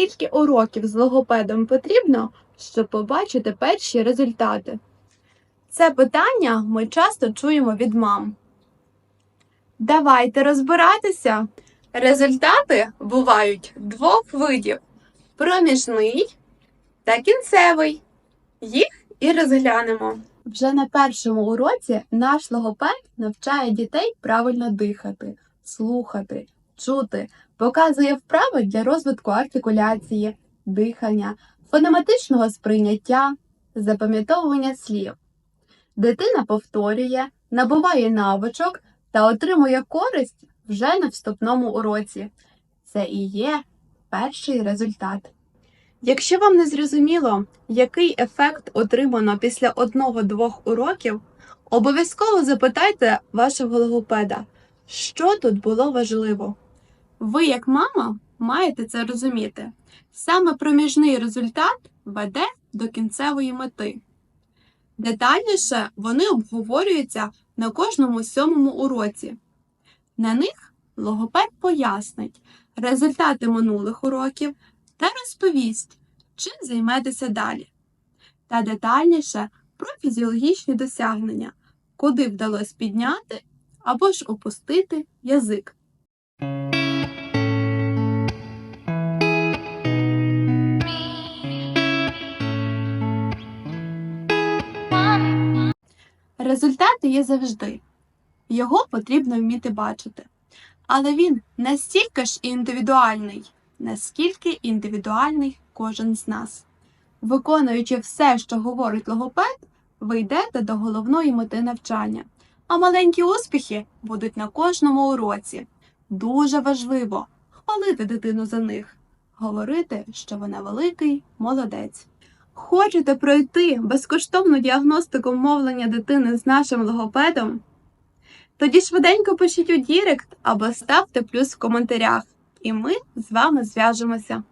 Скільки уроків з логопедом потрібно, щоб побачити перші результати? Це питання ми часто чуємо від мам. Давайте розбиратися. Результати бувають двох видів: проміжний та кінцевий. Їх і розглянемо. Вже на першому уроці наш логопед навчає дітей правильно дихати, слухати, чути, показує вправи для розвитку артикуляції, дихання, фонематичного сприйняття, запам'ятовування слів. Дитина повторює, набуває навичок та отримує користь вже на вступному уроці. Це і є перший результат. Якщо вам не зрозуміло, який ефект отримано після одного-двох уроків, обов'язково запитайте вашого логопеда, що тут було важливо. Ви, як мама, маєте це розуміти. Саме проміжний результат веде до кінцевої мети. Детальніше вони обговорюються на кожному сьомому уроці. На них логопед пояснить результати минулих уроків та розповість, чим займетеся далі, та детальніше про фізіологічні досягнення, куди вдалося підняти або ж опустити язик. Результати є завжди. Його потрібно вміти бачити. Але він настільки ж індивідуальний, наскільки індивідуальний кожен з нас. Виконуючи все, що говорить логопед, ви йдете до головної мети навчання. А маленькі успіхи будуть на кожному уроці. Дуже важливо хвалити дитину за них, говорити, що вона великий молодець. Хочете пройти безкоштовну діагностику мовлення дитини з нашим логопедом? Тоді швиденько пишіть у Дірект або ставте плюс в коментарях, і ми з вами зв'яжемося.